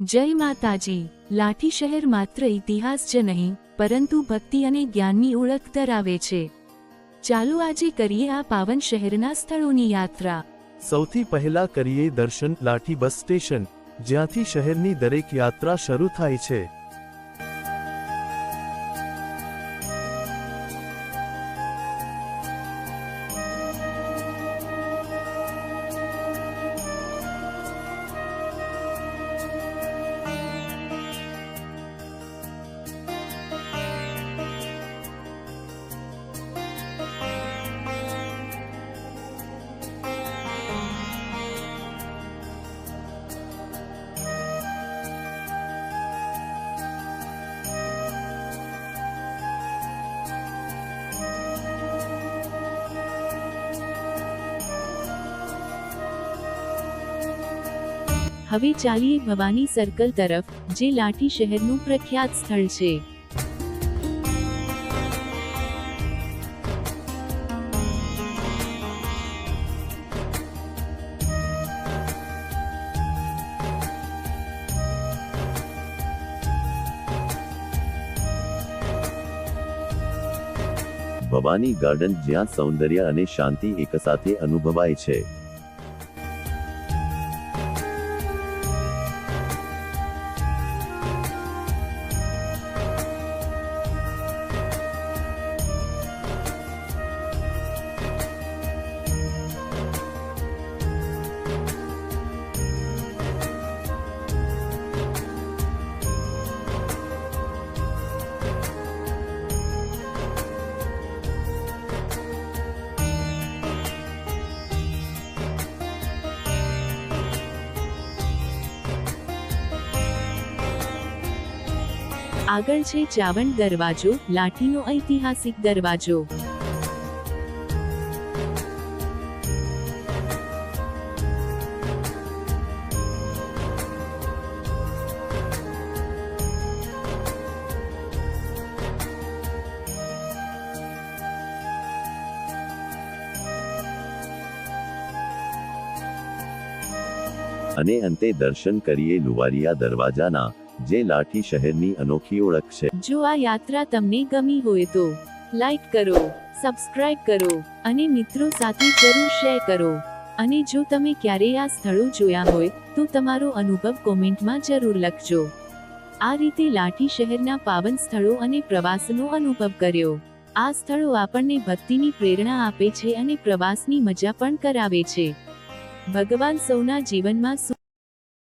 જય માતાજી. લાઠી શહેર માત્ર ઇતિહાસ જ નહીં, પરંતુ ભક્તિ અને જ્ઞાનની ઓળખ ધરાવે છે. ચાલો આજે કરીએ આ પાવન શહેરના સ્થળોની યાત્રા. સૌથી પહેલા કરીએ દર્શન, લાઠી બસ સ્ટેશન, જ્યાંથી શહેરની દરેક યાત્રા શરૂ થાય છે. હવે ચાલીએ ભવાની સર્કલ તરફ, જે લાઠી શહેરનું પ્રખ્યાત સ્થળ છે. ભવાની ગાર્ડન જ્યાં સૌંદર્ય અને શાંતિ એકસાથે અનુભવાય છે. આગળ છે ચાવણ દરવાજો લાઠીનો ઐતિહાસિક દરવાજો. અને અંતે દર્શન કરીએ લુવારિયા દરવાજાના જે લાઠી શહેરની અનોખી ઓળખ છે. જો આ યાત્રા તમને ગમી હોય તો, લાઈક કરો, સબસ્ક્રાઇબ કરો, અને મિત્રો સાથે જરૂર શેર કરો. અને જો તમે ક્યારેય આ સ્થળો જોયા હોય, તો તમારો અનુભવ કોમેન્ટમાં જરૂર લખજો. આ રીતે લાઠી શહેરના પાવન સ્થળો અને પ્રવાસનો અનુભવ કર્યો. આ સ્થળો આપણને ભક્તિની પ્રેરણા આપે છે અને પ્રવાસની મજા પણ કરાવે છે. ભગવાન સૌના જીવનમાં